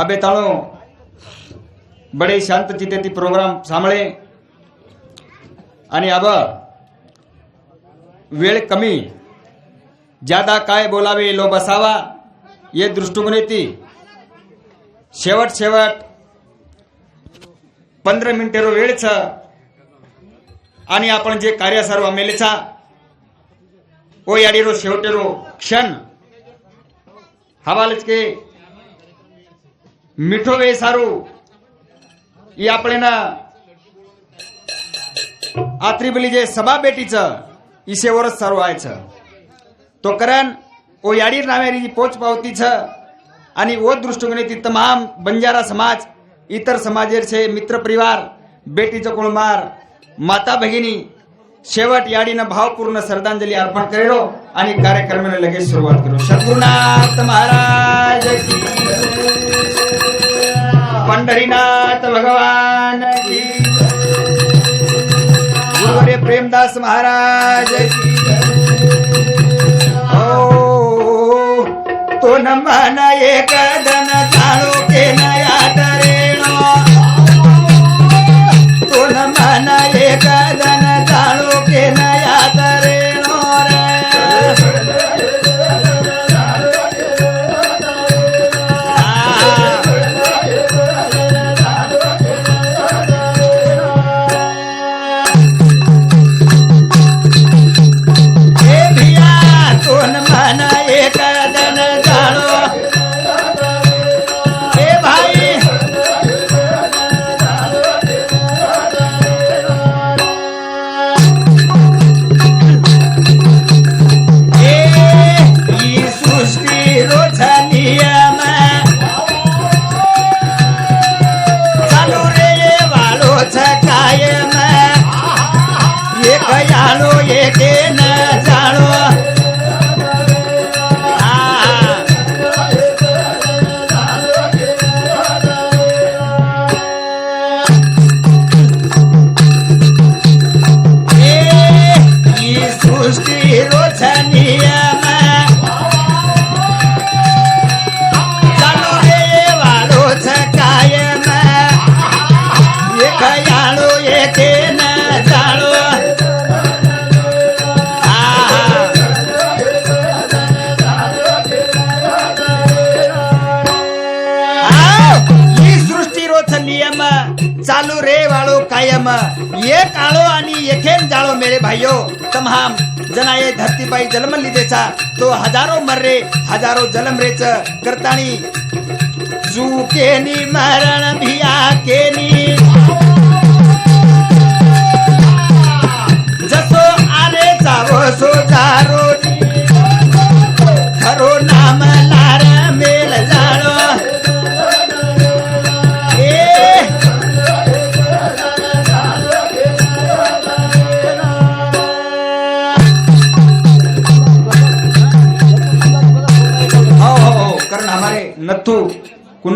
आबे ताणो बडे शांत चितेती प्रोग्राम सांभाळे। आणि अब वेळ कमी ज्यादा काय बोलावे लो बसावा ये दृष्टिकोनेती शेवट शेवट पंधरा मिनिटेरो वेळचं आणि आपण जे कार्य सर्व मेलेचा ओ याडीरो शेवटेरो क्षण हवालच के मिठो वे सारू ही आपल्याला आत्रिबली जे सभा बेटीचं इसेवरच सर्व व्हायचं तो करण ओ याडीर नावेरी पोच पावतीच आणि ओ दृष्टिकोने ती तमाम बंजारा समाज इतर समाजेचे मित्र परिवार बेटीचं कुळमार माता भगिनी शेवट याडीनं भावपूर्ण श्रद्धांजली अर्पण करेलो आणि कार्यक्रमाला लगेच सुरुवात करू. सद्गुरुनाथ महाराज पंढरीनाथ भगवान की गुरुवरे प्रेमदास महाराज ओ तो न मन एक दन चालू ये काळो आणि एकेन जाळो मेरे भाइयो तमाम जना ये धरती पाई जन्म लिदेचा तो हजारो मर्रे हजारो जलम रेच. करतानी चुकेनी मरण भिया केनी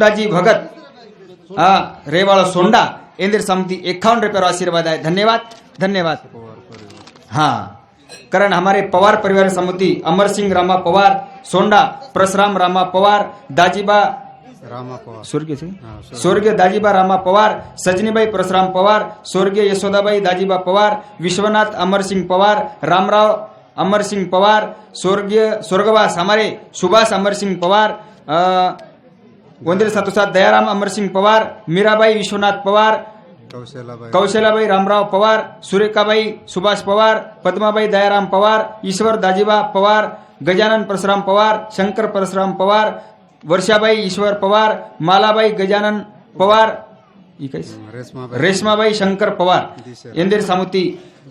कुंडाजी भगत हा रेवाड़ा सोंडा इंदिर समिति इक्यावन रुपये आशीर्वाद है धन्यवाद धन्यवाद. हाँ कारण हमारे पवार परिवार समिति अमर सिंह रामा पवार सोंडा परशुराम रामा पवार दाजीबा रामा पवार. स्वर्गीय स्वर्गीय। स्वर्गीय दाजीबा रामा पवार सजनीबाई परशुराम पवार स्वर्गीय यशोदाबाई दाजीबा पवार विश्वनाथ अमर सिंह पवार रामराव अमर सिंह पवार स्वर्गीय स्वर्गवास हमारे सुभाष अमर सिंह पवार अ, गोंदिर सातोसात दयाराम अमर सिंह पवार मीराबाई विश्वनाथ पवार कौशलाबाई कौशलाबाई रामराव पवार सुरेखाबाई सुभाष पवार पद्माबाई दयाराम पवार ईश्वर दाजीबा पवार गजानन परशुराम पवार शंकर परशुराम पवार वर्षाबाई ईश्वर पवार मालाबाई गजानन पवार? रेशमाबाई रेशमाबाई शंकर पवार दिशा. इंदिर सामुती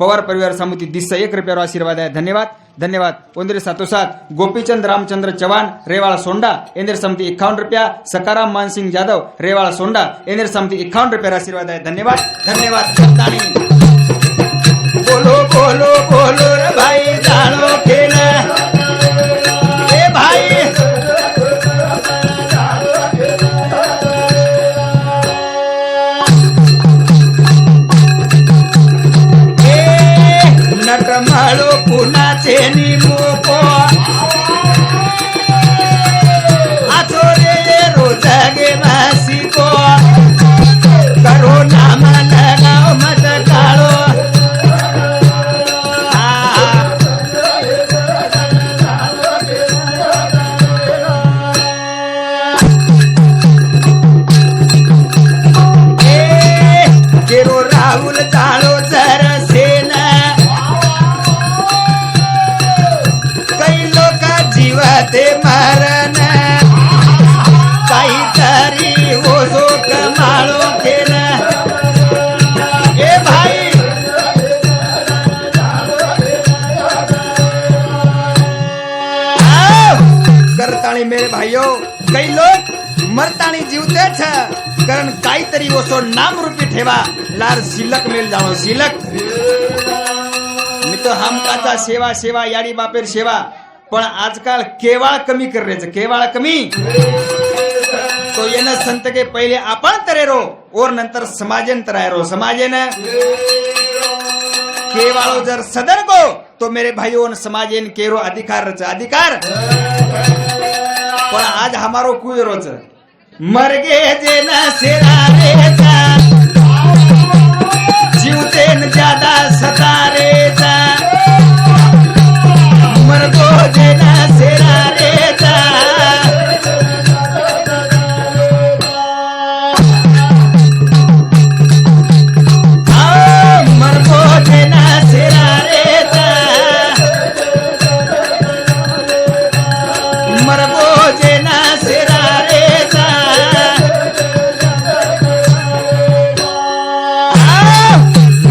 पवार परिवार समिति दिसचा एक रुपयावर आशीर्वाद आहे धन्यवाद धन्यवाद उंदिर सातोसात गोपीचंद रामचंद्र चव्हाण रेवाड़ा सोंडा इंदिर समिति इक्यावन रुपया सकाराम मानसिंह जाधव रेवाड़ा सोंडा इंदिर समिति इक्यावन रुपया आशीर्वाद है धन्यवाद धन्यवाद बोलो बोलो बोलो रे भाई जानो के करताळी मेरे भाईयो काही लोक मरताणी जीवते छ कारण काहीतरी सो नाम रूपी ठेवा लार सिलक मिल जाओ सिलक मी तो हमकाचा सेवा सेवा याडी बापेर सेवा पण आजकाल केवाळ कमी कर करायचं केवाळ कमी तो ये न संत के पहिले आपण तरेरो और नंतर समाजेन तरायरो समाजेन केवाळो जर सदर को तो मेरे भाइयों समाजेन केरो अधिकार रच अधिकार पण आज हमारो कुयरोच मरगे जे ना सेरा रेचा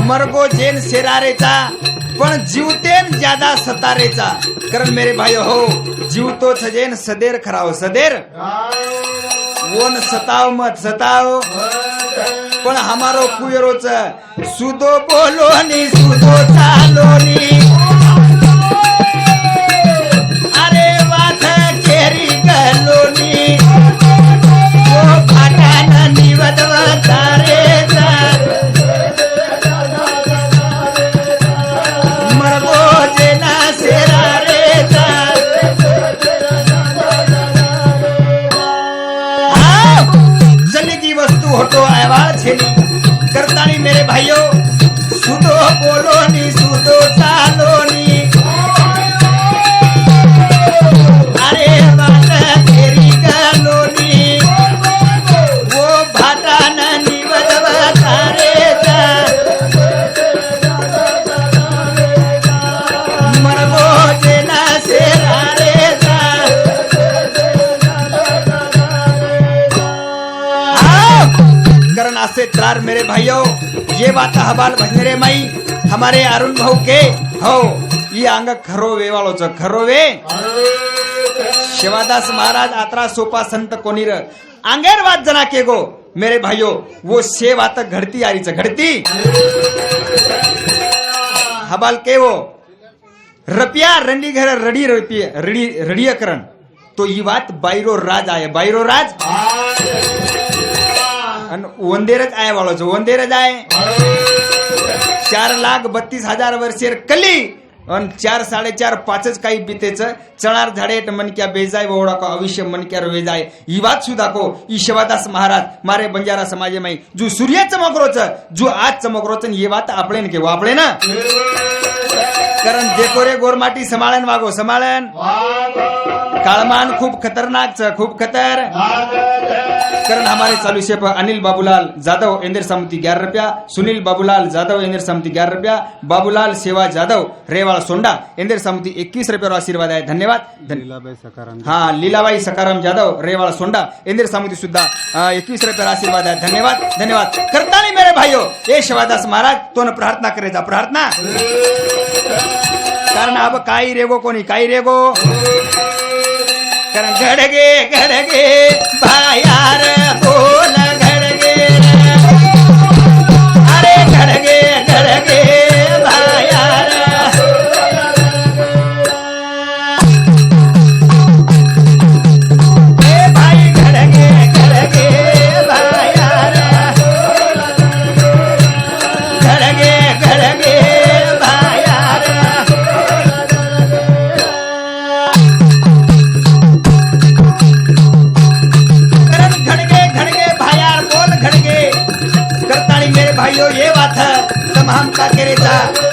मरगो जेन सेरारेचा पण जीवतेन ज्यादा सतारेचा. कारण मेरे भाई हो जीवतो छजेन सदेर खराव सदेर. ओन सताव मत सताव. पण हमारो कुयरोच सुदो बोलो नी सुदो चालो नी तारे. Gracias. से त्रार मेरे भाइयों ये बात हबाल भंजरे माई हमारे अरुण भाऊ के हो ये अंग खरो वे वालोच खरो वे शिवादास महाराज आत्रा सोपा संत कोनीर आंगेर बात जना के गो मेरे भाइयों वो से बात घडती आरीच घडती। हबाल के वो रपिया रंडी घर रडी रडी रड़ियाकरण तो ये बात बाइरो राज आए बाइरो राज। आणि वंदेरच आहे बाळाचं वंदेरच आहे. चार लाख बत्तीस हजार वर्षे कली. अन चार साडेचार पाचच काही बीतेच. चणार झाडे मनक्या बेजाय वोडा को अविष्य मनक्यार वेजाय ही बात सुद्धा को ई शिवादास महाराज मारे बंजारा समाजे माई. जो सूर्य चमकरोच जो आज चमकरोच ये बात आपले न केव आपले ना कारण देखो रे गोरमाटी समाळन वागो. समाळन काळमान खूप खतरनाक च खूप खतर. कारण हमारे चालू से अनिल बाबूलाल जाधव इंद्र समिति ग्यारह रुपया. सुनील बाबूलाल जाधव इंद्र समिति ग्यारह रुपया. बाबूलाल सेवा जाधव. रेवा रेवाड़ सोंडा इंद्र समिति इक्कीस रुपये आशीर्वाद आहे धन्यवाद धन्य- लीलाबाई सकाराम हा लीलाबाई सकाराम जाधव रेवाड़ सोंडा इंद्र समिति सुद्धा एकवीस रुपये आशीर्वाद आहे धन्यवाद धन्यवाद करता नहीं मेरे भाईयो ये शिवादास महाराज तो प्रार्थना करेचा प्रार्थना कारण अब काही रेगो कोणी काही रेगो कारण घडगे घडगे बायार बोल करताणी ये बात है तमाम का केरेचा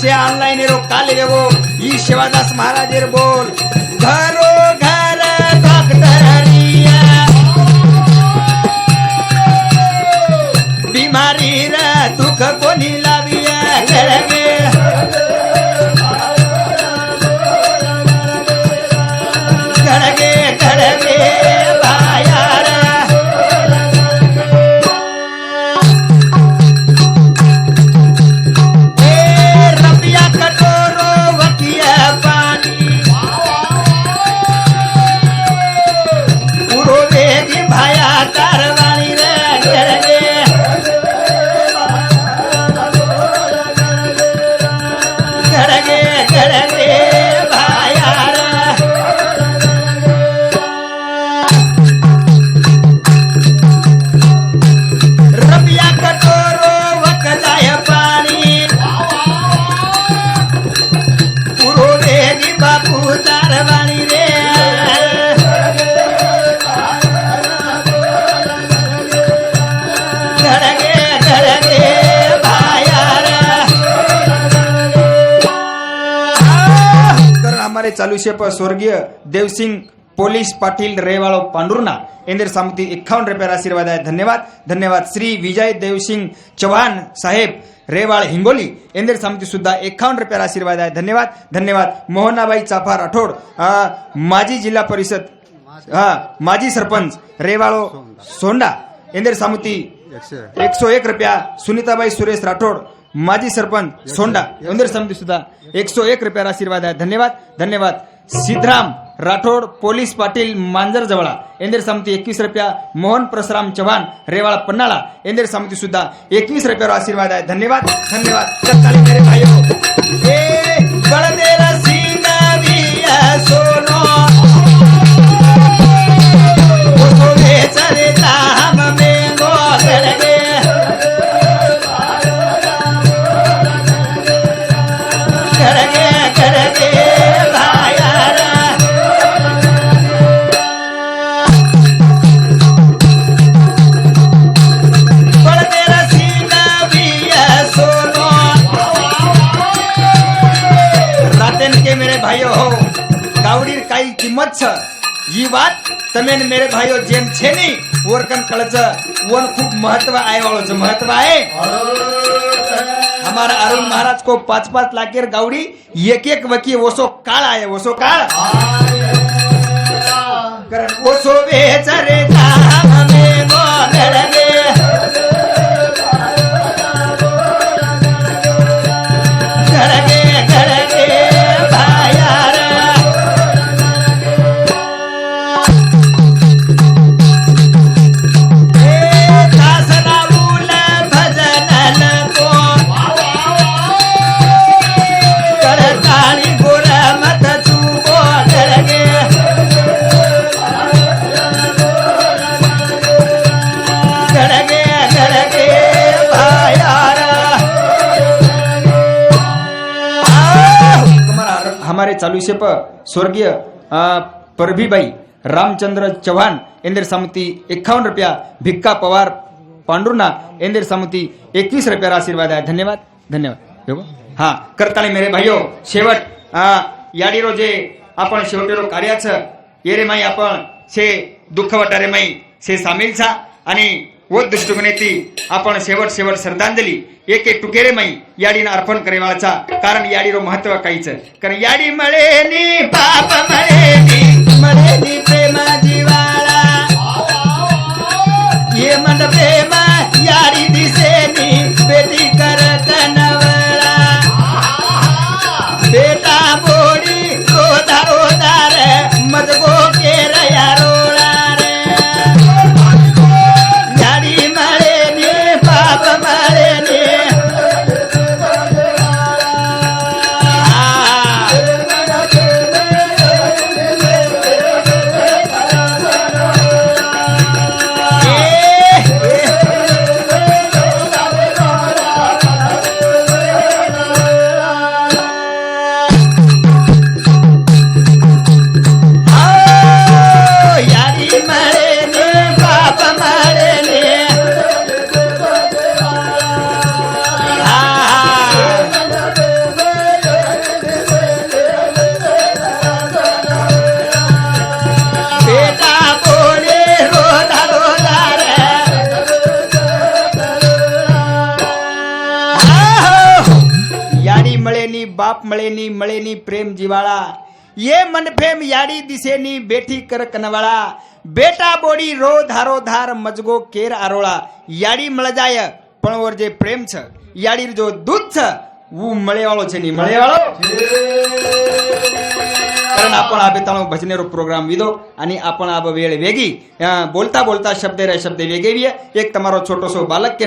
से ऑनलाइन रो काले वो ई शिवादास महाराज बोल घरो घर तर हमारे चालू शेप स्वर्गीय देवसिंग पोलीस पाटील रेवाळो पांडुर्ना इंदिर सामती एकावन्न रुपये आशीर्वाद आहे. धन्यवाद. धन्यवाद श्री विजय देवसिंग चव्हाण साहेब रेवाळ हिंगोली. इंदिर सामती सुद्धा एकावन्न रुपये आशीर्वाद आहे. धन्यवाद. धन्यवाद. मोहनाबाई चाफा राठोड. माजी जिल्हा परिषद हा माजी सरपंच रेवाळो सोंडा. इंदिर सामुती एकशे एक रुपया. सुनीताबाई सुरेश राठोड. माजी सरपंच सोंडा उंदीर समिती सुद्धा. एकशे एक रुपयाला आशीर्वाद आहे. धन्यवाद. धन्यवाद. सिद्धराम राठोड पोलीस पाटील मांजर जवळा. इंदिर समिती एकवीस रुपया. मोहन परशुराम चव्हाण रेवाळा पन्हाळा. इंदिर समिती सुद्धा एकवीस रुपयावर आशीर्वाद आहे. धन्यवाद. धन्यवाद. मेरे ભાઈઓ હો કાવડી કાઈ કિંમત છે ઈ વાત તમે ને મેરે ભાઈઓ જેમ છે ને ઓરકન કળચ ઓન ખૂબ મહત્વ આવ્યો છે મહત્વ આય અમારા અરુણ મહારાજ કો પાંચ પાંચ લાખેર ગાવડી એક એક વકી ઓસો કાળ આય ઓસો કાળ કરન ઓસો વેચરે हमारे चालू से प स्वर्गीय अ, परभीबाई रामचंद्र चव्हाण इंदिर समिति एकावन्न रुपया भिक्का पवार पांडुर्ना इंदिर समिती एकवीस रुपया आशीर्वाद आहे धन्यवाद धन्यवाद। हा करताळी मेरे भाईओ शेवट अ, याडी रोजे आपण शेवटेलो कार्याचं ये रे माई आपण से दुःख वाटारे माई से सामील छा आणि व दृष्टिकोनेती आपण शेवट शेवट श्रद्धांजली एक एक टुकेरे माई याडीनं अर्पण करेवाचा कारण याडीरो महत्त्व काहीच. कारण याडी मळेनी पाप मळे नी મળેની મળેની પ્રેમ જીવાળા ये मन फेम याडी दिसेनी बेठी कर कनवाळा बेटा बोडी रो धारो धार मजगो केर आरोळा याडी મળ જાય પણ ઓર જે પ્રેમ છે યાડી જો દૂધ છે હું મળેવાળો છે ની મળેવાળો कारण आपण हा बेताळो भजनेरो प्रोग्राम विदो आणि आपण आब वेळ वेगळी अं, बोलता बोलता शब्द रे शब्द वेगळी एक તમારો छोटोसो बालक के